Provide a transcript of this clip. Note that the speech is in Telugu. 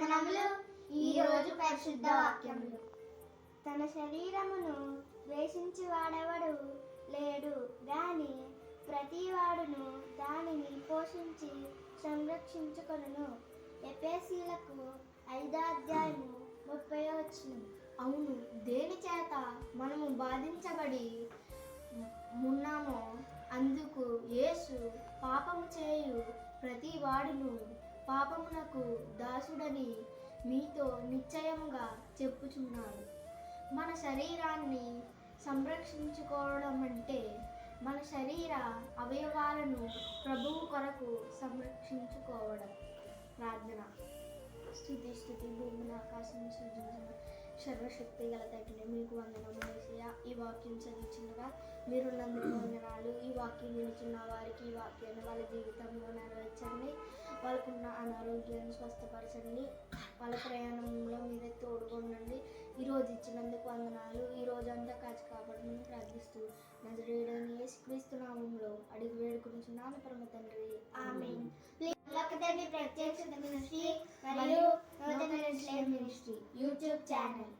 వందనములు ఈ రోజు పరిశుద్ధ వాక్యములు. తన శరీరమును ద్వేషించి వాడెవడు లేడు గాని ప్రతివాడును దానిని పోషించి సంరక్షించుకొను ఎపేసీలకు ఐదో అధ్యాయము ముప్పై వచ్చిన అవును దేని చేత మనము బాధించబడి ఉన్నామో అందుకు యేసు పాపము చేయు ప్రతి వాడును పాపమునకు దాసుడని మీతో నిశ్చయముగా చెప్పుచున్నాను మన శరీరాన్ని సంరక్షించుకోవడం అంటే మన శరీర అవయవాలను ప్రభువు కొరకు సంరక్షించుకోవడం. ప్రార్థన. స్థుతి స్థుతి భూమిని ఆకాశం సృజించిన సర్వశక్తి గల తగిన మీకు వందనము వేసయ్య ఈ వాక్యం చదివించినగా మీరున్నందుకు వందనాలు. ఈ వాక్యం వినిచున్న వారికి ఈ వాక్యాన్ని వాళ్ళ జీవితంలో నెరవేర్చండి. వాళ్ళకున్న అనారోగ్యాన్ని స్వస్థపరచండి. వాళ్ళ ప్రయాణంలో మీరే తోడుకొండండి ఈ రోజు ఇచ్చినందుకు వందనాలు. ఈ రోజంతా కాచి కాపాడమని ప్రార్థిస్తూ నజరేడని యేసుక్రీస్తు నామంలో అడిగి వేడుకుంటున్నాను పరమ తండ్రి. తండ్రి ప్రత్యక్ష మినిస్ట్రీ మరియు నూతన మినిస్ట్రీ మినిస్ట్రీ యూట్యూబ్ ఛానల్.